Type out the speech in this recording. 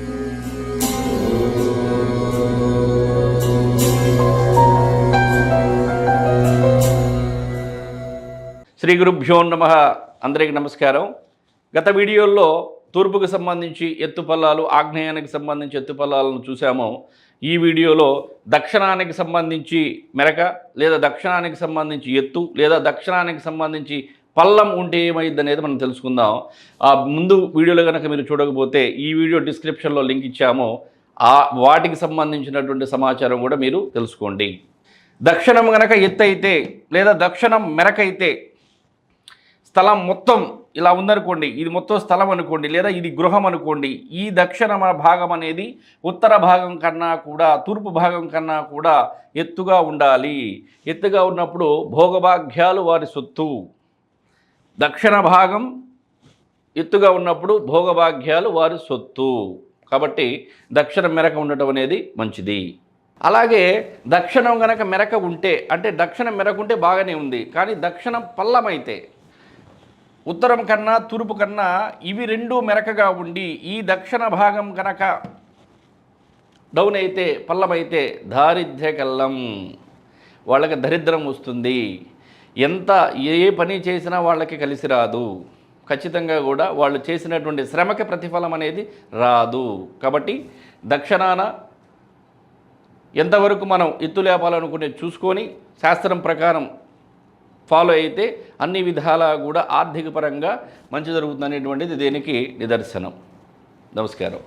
శ్రీ గురుభ్యో నమ. అందరికీ నమస్కారం. గత వీడియోల్లో తూర్పుకు సంబంధించి ఎత్తుపల్లాలు ఆగ్నేయానికి సంబంధించి ఎత్తుపల్లాలను చూసాము. ఈ వీడియోలో దక్షిణానికి సంబంధించి మెరక లేదా దక్షిణానికి సంబంధించి ఎత్తు లేదా దక్షిణానికి సంబంధించి పల్లం ఉంటే ఏమైంది అనేది మనం తెలుసుకుందాం. ఆ ముందు వీడియోలో కనుక మీరు చూడకపోతే ఈ వీడియో డిస్క్రిప్షన్లో లింక్ ఇచ్చాము. ఆ వాటికి సంబంధించినటువంటి సమాచారం కూడా మీరు తెలుసుకోండి. దక్షిణం గనక ఎత్తు అయితే లేదా దక్షిణం మెరకైతే స్థలం మొత్తం ఇలా ఉందనుకోండి ఇది మొత్తం స్థలం అనుకోండి లేదా ఇది గృహం అనుకోండి ఈ దక్షిణ భాగం అనేది ఉత్తర భాగం కన్నా కూడా తూర్పు భాగం కన్నా కూడా ఎత్తుగా ఉండాలి. ఎత్తుగా ఉన్నప్పుడు భోగభాగ్యాలు వారి సొత్తు. దక్షిణ భాగం ఎత్తుగా ఉన్నప్పుడు భోగభాగ్యాలు వారి సొత్తు. కాబట్టి దక్షిణ మెరక ఉండటం అనేది మంచిది. అలాగే దక్షిణం గనక మెరక ఉంటే అంటే దక్షిణం మెరక ఉంటే బాగానే ఉంది. కానీ దక్షిణం పల్లమైతే ఉత్తరం కన్నా తూర్పు కన్నా ఇవి రెండు మెరకగా ఉండి ఈ దక్షిణ భాగం కనుక డౌన్ అయితే పల్లమైతే దారిద్ర్య కల్లం వాళ్ళకి దరిద్రం వస్తుంది. ఎంత ఏ పని చేసినా వాళ్ళకి కలిసి రాదు. ఖచ్చితంగా కూడా వాళ్ళు చేసినటువంటి శ్రమకి ప్రతిఫలం అనేది రాదు. కాబట్టి దక్షిణాన ఎంతవరకు మనం ఎత్తు లేపాలనుకునే చూసుకొని శాస్త్రం ప్రకారం ఫాలో అయితే అన్ని విధాలా కూడా ఆర్థిక పరంగా మంచి జరుగుతుంది అనేటువంటిది దీనికి నిదర్శనం. నమస్కారం.